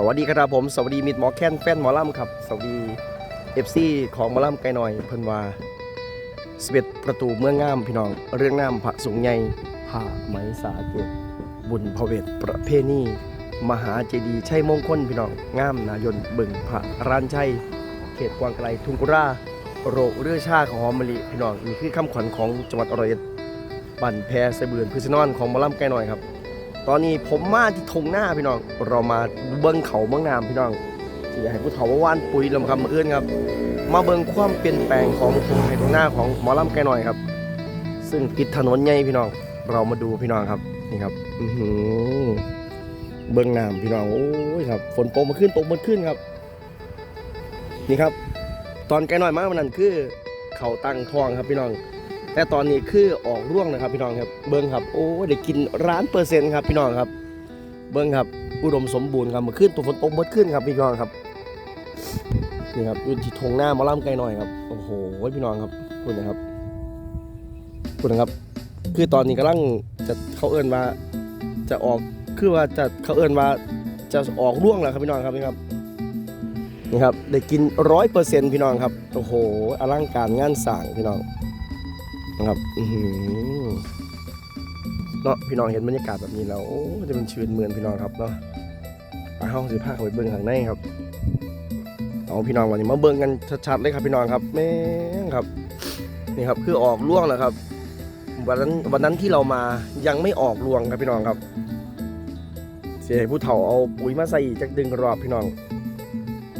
สวัสดีครับผม สวัสดีมิดหมอแค้นแฟนหมอล่ำครับ สวัสดีเอฟซีของหมอล่ำไกลหน่อย เพิ่นว่าสเวตประตูเมืองงามพี่น้อง เรื่องน้ำพระสูงใหญ่ผ่าไหมสาเกตบุญพระเวทประเพณีมหาเจดีย์ชัยมงคลพี่น้องงามนายนบึงพระรานชัยเขตกวางไกลทุ่งกุราโรเรือชาของหอมมะลิพี่น้องนี่คือคำขวัญของจังหวัดอร้อยบั่นแพไซเบือนพื้นอนของหมอล่ำไกลหน่อยครับ ตอนนี้ผมมาที่ทงหน้าพี่น้อง เรามาเบิ้งเขาเมืองนามพี่น้องที่ให้ผู้เฒ่าว่าว่านปุ๋ยลำคำมาเอื้อนครับ มาเบิ้งความเปลี่ยนแปลงของทงไทยทงหน้าของหมอลำไกลหน่อยครับ ซึ่งติดถนนใหญ่พี่น้อง เรามาดูพี่น้องครับนี่ครับอืเบิ้งน้ำพี่น้องโอ้ยครับฝนตกมาขึ้นตกมาขึ้นครับ นี่ครับ ตอนไกลหน่อยมาวันนั้นคือเขาตั้งทองครับพี่น้อง แต่ตอนนี้คือออกร่วงนะครับพี่น้องครับเบิ้งครับโอ้ได้กินร้านเปอร์เซ็นต์ครับพี่น้องครับ เบิ้งครับอุดมสมบูรณ์ครับเมื่อคืนตัวฝนตกเมื่อคืนครับพี่น้องครับนี่ครับอยู่ที่ทงหน้ามาล่ำไกลหน่อยครับโอ้โหพี่น้องครับคุณนะครับคุณนะครับ คือตอนนี้กำลังจะเขาเอิ้นว่าจะออกคือว่าจะเขาเอิ้นว่าจะออกร่วงแล้วครับพี่น้องครับนี่ครับนี่ครับได้กินร้อยเปอร์เซ็นต์พี่น้องครับโอ้โหอลังการงานสร้างพี่น้อง นะครับเนาะพี่น้องเห็นบรรยากาศแบบนี้แล้วโอ้จะเป็นชื่นเมือนพี่น้องครับเนาะไปห้องสิพาเขาไปเบิ้งข้างในครับเอาพี่น้องวันนี้มาเบิ้งกันชัดๆเลยครับพี่น้องครับแม่งครับนี่ครับคือออกร่วงแล้วครับวันนั้นวันนั้นที่เรามายังไม่ออกรวงครับพี่น้องครับ เสียผู้เฒ่าเอาปุ๋ยมาใส่จักดึงรอบพี่น้อง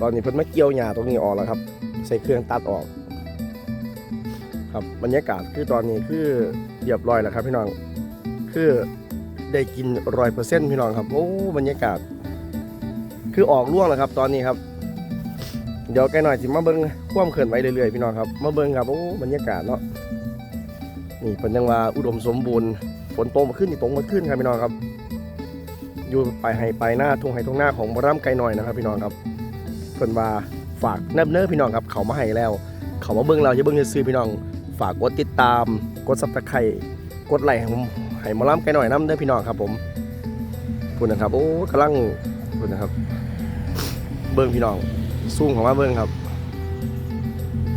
ตอนนี้เพิ่นมาเกี่ยวหญ้าตรงนี้ออกแล้วครับ ใส่เครื่องตัดออก ครับบรรยากาศคือตอนนี้คือเรียบร้อยแล้วครับพี่น้อง คือได้กินร้อยเปอร์เซ็นต์พี่น้องครับโอ้บรรยากาศ คือออกร่วงแล้วครับ ตอนนี้ครับ เดี๋ยวแกหน่อยสิมาเบิ้งความเคลื่อนไหวเรื่อยๆพี่น้องครับมาเบิ้งครับโอ้บรรยากาศเนาะนี่เป็นยังว่าอุดมสมบูรณ์ฝนตกมาขึ้นนี่ตกมาขึ้นครับพี่น้องครับ อยู่ไปให้ไปหน้าทุ่งไห้ทุ่งหน้าของบร่ำไกลหน่อยนะครับ พี่น้องครับเพิ่นว่าฝากเนิบเน้อพี่น้องครับ เขามาให้แล้ว เขามาเบิ้งเราจะเบิ้งซื้อพี่น้อง ฝากกดติดตาม กดซับสไครต์กดไลค์ให้ผมให้มาล้ำไกลหน่อยน้ำเด้อพี่น้องครับผมคุณนะครับโอ้กำลังคุณนะครับ เบิ้งพี่น้องซุ่มของมาเบิ้งครับ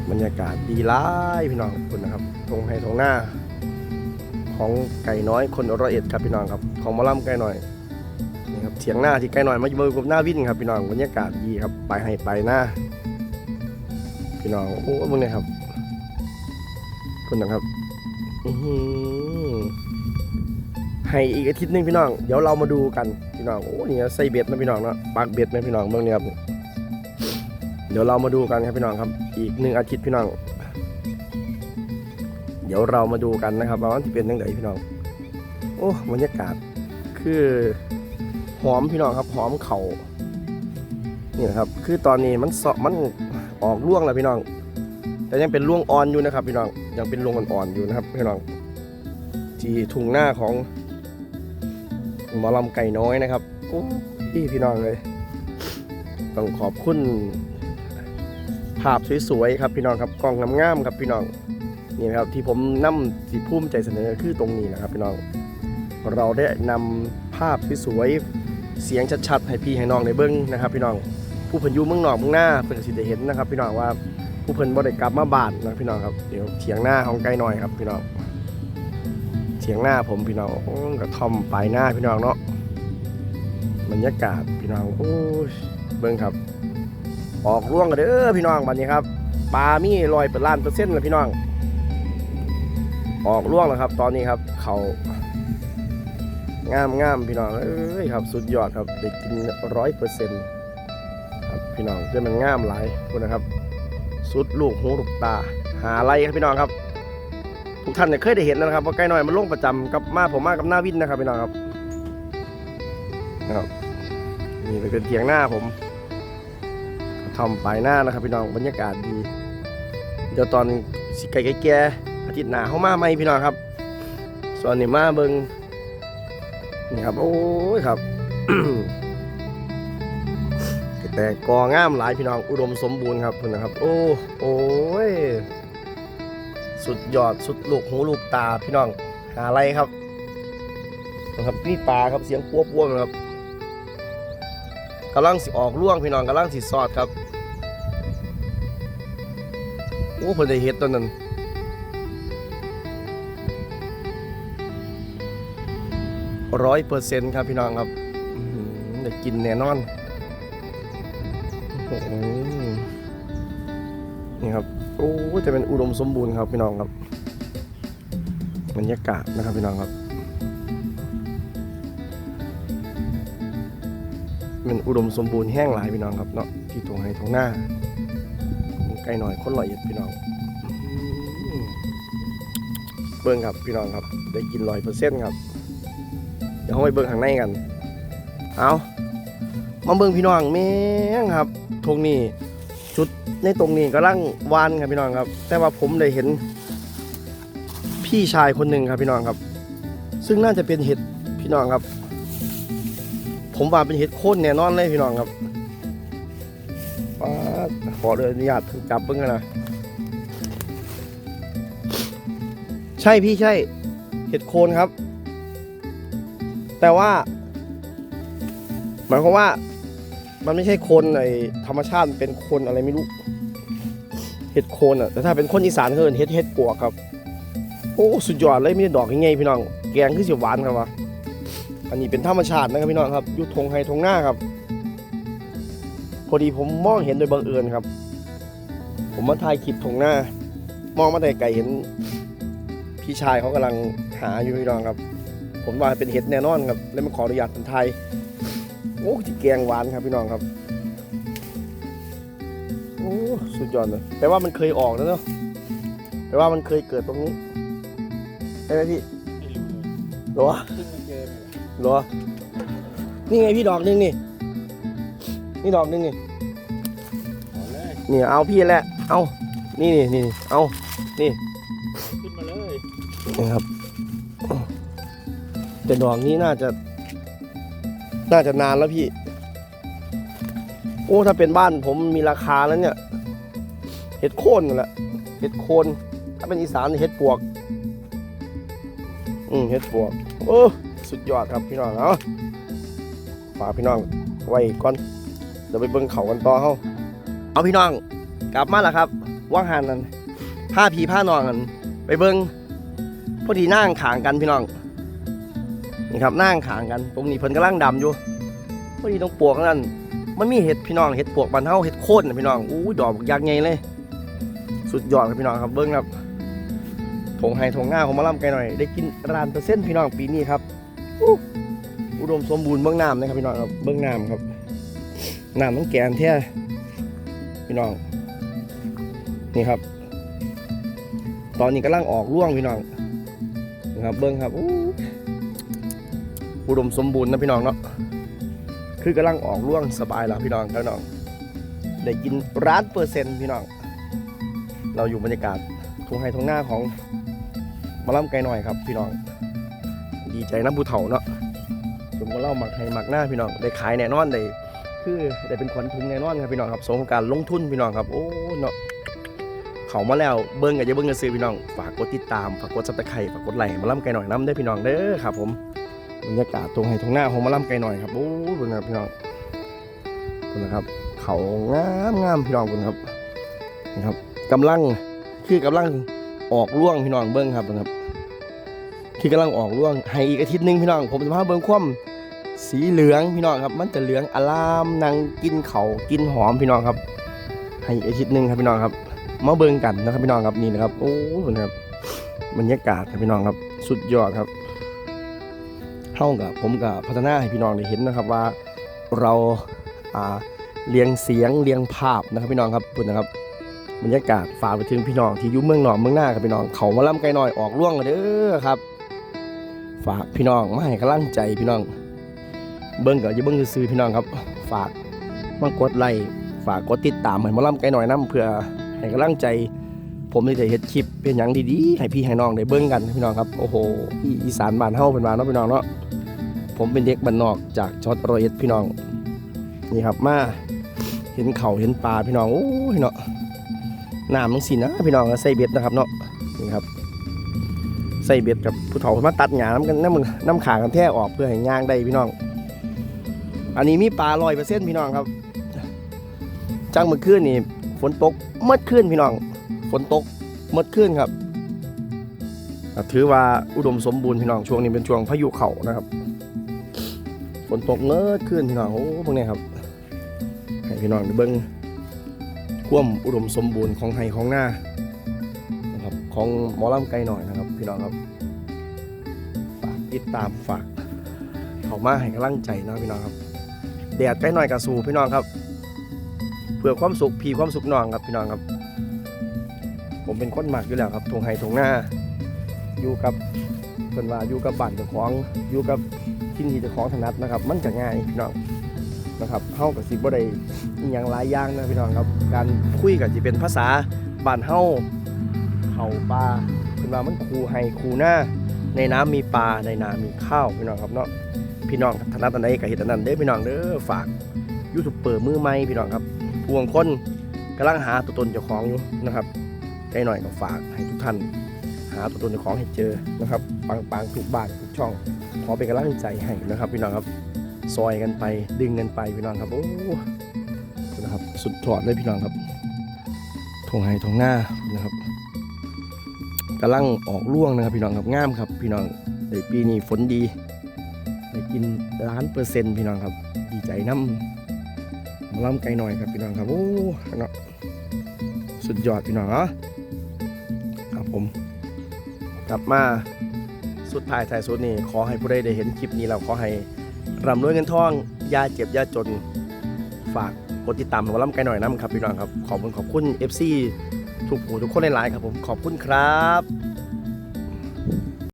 บรรยากาศดีร้ายพี่น้องคุณนะครับทงไฮทงหน้า ของไก่น้อยคนร้อยเอ็ดครับพี่น้องครับ ของมาล้ำไกลหน่อยนี่ครับเถียงหน้าที่ไกลหน่อยมาอยู่บนกับหน้าวินครับพี่น้องบรรยากาศดีครับไปให้ไปหน้าพี่น้องโอ้เบิ่งเลยครับ คุณนะครับอือหือให้อีกอาทิตย์นึงพี่น้อง เดี๋ยวเรามาดูกันพี่น้อง โอ้นี่ใส่เบ็ดนะพี่น้องเนาะปากเบ็ดนะพี่น้องเบื้องนี้ครับ เดี๋ยวเรามาดูกันครับพี่น้องครับ อีกหนึ่งอาทิตย์พี่น้อง เดี๋ยวเรามาดูกันนะครับว่ามันจะเป็นยังไงพี่น้อง โอ้บรรยากาศคือหอมพี่น้องครับหอมเขานี่นะครับ คือตอนนี้มันสาะมันออกร่วงแล้วพี่น้อง แต่ยังเป็นร่วงอ่อนอยู่นะครับพี่น้องยังเป็นร่วงอ่อนๆอยู่นะครับพี่น้องที่ทุ่งหน้าของหมอลำไก่น้อยนะครับโอ้พี่พี่น้องเลยต้องขอบคุณภาพสวยๆครับพี่น้องครับกล้องงามๆครับพี่น้องนี่นะครับที่ผมนำที่ภูมิใจเสนอคือตรงนี้นะครับพี่น้องเราได้นำภาพสวยๆเสียงชัดๆให้พี่ให้น้องได้เบิ้องนะครับ พี่น้องผู้พิ่นอยู่เมืองนอกเมืองหน้าเพิ่นสิได้เห็นนะครับ พี่น้องว่า ผู้เพิ่นบ่ได้กลับมาบ้านนะพี่น้องครับเดี๋ยวเถียงหน้าของไกลหน่อยครับพี่น้องเถียงหน้าผมพี่น้องโอ้กระท่อมปลายหน้าพี่น้องเนาะบรรยากาศพี่น้องโอ้ยเบิ่งครับ ออกร่วงกันเด้อพี่น้องบัดนี้ครับปลามีลอยเปิดล้านเปอร์เซ็นต์แล้วพี่น้อง ออกร่วงแล้วครับ ตอนนี้ครับเขางามงามพี่น้องเอ้ยครับ สุดยอดครับได้กินร้อยเปอร์เซ็นต์ครับพี่น้องจะมันงามหลายคุณนะครับ สุดลูกหูลูกตา หาอะไรครับพี่น้องครับ ทุกท่านเนี่ยเคยได้เห็นนะครับว่าไก่น้อยมันลงประจำกับมาผมมากับหน้าวินนะครับพี่น้องครับนะครับนี่เป็นเทียงหน้าผมทำปลายหน้านะครับ พี่น้องบรรยากาศดีเดี๋ยวตอนสิไก่แก่อาทิตย์หน้าเข้ามาใหมพี่น้องครับ ส่วนนี้มาเบิงนี่ครับ โอ้ยครับ แต่กองามหลายพี่น้องอุดมสมบูรณ์ครับเพิ่นนะครับ โอ้โอ้ยสุดยอดสุดลูกหูลูกตาพี่น้องหาอะไรครับนะครับนี่ปลาครับเสียงปัวปัวนะครับกำลังสิออกล่วงพี่น้องกำลังสิสอดครับโอ้เพิ่นได้เฮ็ดตอนนั้นร้อยเปอร์เซ็นต์ครับพี่น้องครับได้กินแน่นอน นี่ครับโอ้จะเป็นอุดมสมบูรณ์ครับพี่น้องครับบรรยากาศนะครับพี่น้องครับมันอุดมสมบูรณ์แห้งหลายพี่น้องครับเนาะที่ตรงไห้ตรงหน้าไกลหน่อยคนละเอียดพี่น้องเบิ้งครับพี่น้องครับ ได้กินร้อยเปอร์เซ็นต์ครับ เดี๋ยวเราไปเบิ้งข้างในกัน เอา มาเบิ้งพี่น้องแม่งครับทงนี้ชุดในตรงนี้กำลังวานครับพี่น้องครับ แต่ว่าผมได้เห็น พี่ชายคนหนึ่งครับพี่น้องครับ ซึ่งน่าจะเป็นเห็ดพี่น้องครับ ผมว่าเป็นเห็ดโค่นแน่นอนเลยพี่น้องครับขอเลยอนุญาตจับเพิ่งกันนะใช่พี่ใช่เห็ดโคนครับ แต่ว่า หมายความว่า มันไม่ใช่คนในธรรมชาติมันเป็นคนอะไรไม่รู้ เห็ดโคนอะ แต่ถ้าเป็นคนอีสานเขาเรียกเห็ดเห็ดปวกครับ โอ้สุดยอดเลยมีดอกยังไงพี่น้อง แกงคือสิหวานครับวะอันนี้เป็นธรรมชาตินะครับพี่น้องครับอยู่ทงไฮทงหน้าครับ พอดีผมมองเห็นโดยบังเอิญครับ ผมมาถ่ายคลิปทงหน้า มองมาแต่ไกลเห็น พี่ชายเขากำลังหาอยู่พี่น้องครับ ผมว่าเป็นเห็ดแน่นอนครับ แล้วมาขออนุญาตเป็นไทย โอ้จิแกงหวานครับพี่น้องครับ โอ้สุดยอดเลยแปลว่ามันเคยออกแล้วเนาะแปลว่ามันเคยเกิดตรงนี้ใช่ไหมพี่หรอเหรอนี่ไงพี่ดอกหนึงนี่ นี่ดอกหนึงนี่นี่เอาพี่แหละเอานี่นี่นี่เอาขึ้นมาเลยนี่ครับแต่ดอกนี้น่าจะ น่าจะนานแล้วพี่ โอ้ถ้าเป็นบ้านผมมีราคาแล้วเนี่ย เห็ดโคนนั่นแหละเห็ดโคน ถ้าเป็นอีสานเห็ดปวก อืมเห็ดปวก โอ้สุดยอดครับพี่น้องเอาฝากพี่น้อง ไว้ก่อนเดี๋ยวไปเบิ่งเขากันต่อเฮาเอาพี่น้อง กลับมาแล้วครับ ว่างหันนั่นผ้าผีผ้านอนกัน ไปเบิ่งพอดีนั่งขางกันพี่น้อง นี่ครับนั่งขางกัน ตรงนี้เพิ่นกำลังดำอยู่พอดีตรงปวกนั่นมันมีเห็ดพี่น้องเห็ดปวกบานเฮาเห็ดโค่นน่ะพี่น้องอู้ดอกยักษ์ใหญ่เลย สุดยอดครับพี่น้องครับเบิ่งครับทงไฮทงหน้าของมาล่ำไกลหน่อยได้กินร้านเปอร์เซ็นต์พี่น้องปีนี้ครับอุดมสมบูรณ์เบื้องน้ำนะครับพี่น้องครับเบื้องน้ำครับน้ำมันแกนแท้พี่น้องนี่ครับ ตอนนี้กำลังออกร่วงพี่น้องนะครับเบื้องครับ อุดมสมบูรณ์นะพี่น้องเนาะคือกำลังออกร่วงสบายแล้วพี่น้องครับพี่น้องได้กินร้านเปอร์เซ็นต์พี่น้อง เราอยู่บรรยากาศทุ่งไฮทุ่งหน้าของมาล่ำไกลหน่อยครับ พี่น้อง ดีใจนะผู้เฒ่าเนาะผมก็เล่าหมักให้หมักหน้าพี่น้องได้ขายแน่นอนได้คือได้เป็นขวัญถุงแน่นอนครับพี่น้องครับสมกับการลงทุนพี่น้องครับโอ้เนาะเขามาแล้วเบิ้งกับจะเบิ้งกันซื้อพี่น้อง ฝากกดติดตามฝากกดซับสไครต์ฝากกดไลค์มาล่ำไกลหน่อยน้ำได้พี่น้องเด้อครับผม บรรยากาศตรงไห้ตรงหน้าของมาล่ำไกลหน่อยครับโอ้คุณครับพี่น้องคุณนะครับ เขางามงามพี่น้องคุณครับนะครับกำลังคือกำลังออกร่วงพี่น้องเบิ้งครับนะครับที่กำลังออกร่วงให้อีกอาทิตย์หนึ่งพี่น้อง ผมจะพาเบิ่งความสีเหลืองพี่น้องครับ มันจะเหลืองอลามนางกินเขากินหอมพี่น้องครับ ให้อีกอาทิตย์หนึ่งครับพี่น้องครับมาเบิ่งกันนะครับพี่น้องครับนี่นะครับโอ้โหนะครับบรรยากาศครับพี่น้องครับ สุดยอดครับ ท่ากับผมกับพัฒนาให้พี่น้องได้เห็นนะครับว่าเราเรียงเสียงเรียงภาพนะครับพี่น้องครับคุณนะครับบรรยากาศฝากไปถึงพี่น้องที่อยู่เมืองหนองเมืองหน้าครับพี่น้องเขามาล่ำไกลหน่อยออกร่วงกันเด้อครับ ฝากพี่น้องมาให้กำลังใจพี่น้อง เบิ้งก็อย่าเบิ้งซื้อพี่น้องครับ ฝากมากดไลค์ฝากกดติดตามให้หมาล่ำไกลหน่อยน้ำเพื่อให้กำลังใจ ผมได้เฮ็ดคลิปเป็นอย่างดีๆให้พี่ให้น้องได้เบิ้งกันพี่น้องครับโอ้โหอีสานบ้านเฮาเป็นบานเนาะพี่น้องเนาะ ผมเป็นเด็กบ้านนอกจากจอดรอยเอ็ดพี่น้อง นี่ครับมาเห็นเขาเห็นปลาพี่น้องโอ้ยเนาะน้ำมังสินะพี่น้องใส่เบ็ดนะครับเนาะนี่ครับใส่เบ็ดกับผู้เฒ่ามาตัดหญ้าน้ำกันน้ำมันน้ำขากันแท้ออกเพื่อให้ย่างได้พี่น้อง อันนี้มีปลาลอยเปอร์เซ็นต์พี่น้องครับจังเมื่อคืนนี่ฝนตกเมื่อคืนพี่น้องฝนตกเมื่อคืนครับถือว่าอุดมสมบูรณ์พี่น้องช่วงนี้เป็นช่วงพายุเข่านะครับ ฝนตกเมื่อคืนพี่น้องโอ้พวกนี้ครับให้พี่น้องได้เบิ้งความอุดมสมบูรณ์ของไห้ของหน้านะครับของหมอลำไกลหน่อยนะครับ พี่น้องครับฝากติดตามฝากเข้ามาให้กำลังใจนะพี่น้องครับแดดใกล้หน่อยกับสู่พี่น้องครับ เพื่อความสุขพีความสุขน้องครับพี่น้องครับ ผมเป็นคนหมักอยู่แล้วครับทงไห้ทงหน้าอยู่กับเพิ่นว่าอยู่กับบ้านเจ้าของอยู่กับ ที่นี่เจ้าของถนัดนะครับ มันจะง่ายพี่น้องนะครับเฮากับสิบ่ได้อหย่างหลายอย่างนะพี่น้องครับ การคุยกับสิเป็นภาษาบ้านเฮาเขาปลาเพิ่นว่ามันคูไห้คูหน้า ในน้ำมีปลาในนามีข้าวพี่น้องครับเนาะพี่น้องถนัดอันใดก็เฮ็ดอันนั้นเด้อพี่น้องเด้อฝากยูทูบเบอร์มือใหม่พี่น้องครับพวงคนกำลังหาตัวตนเจ้าของอยู่นะครับได้หน่อยก็ฝากให้ทุกท่านาตัวตนของให้เจอนะครับปังปังๆทุกบ้านทุกช่อง ขอเป็นกำลังใจให้นะครับพี่น้องครับซอยกันไปดึงกันไปพี่น้องครับโอ้นะครับสุดถอดเลยพี่น้องครับทงไห้ทงหน้านะครับกำลังออกร่วงนะครับพี่น้องครับงามครับพี่น้องในปีนี้ฝนดีได้กินล้านเปอร์เซ็นต์พี่น้องครับ ดีใจน้ำมาล่ำไกลหน่อยครับพี่น้องครับโอ้เนาะสุดยอดพี่น้องเนาะครับผม กลับมาสุดท้ายท้ายสุดนี่ขอให้ผู้ใดได้เห็นคลิปนี้เราขอให้ร่ำรวยเงินทองยาเจ็บยาจนฝากกดติดตามหมอลำไกลหน่อยน้ำครับพี่น้องครับขอบคุณขอบคุณ FC ทุกผู้ทุกคนหลายๆครับผมขอบคุณครับ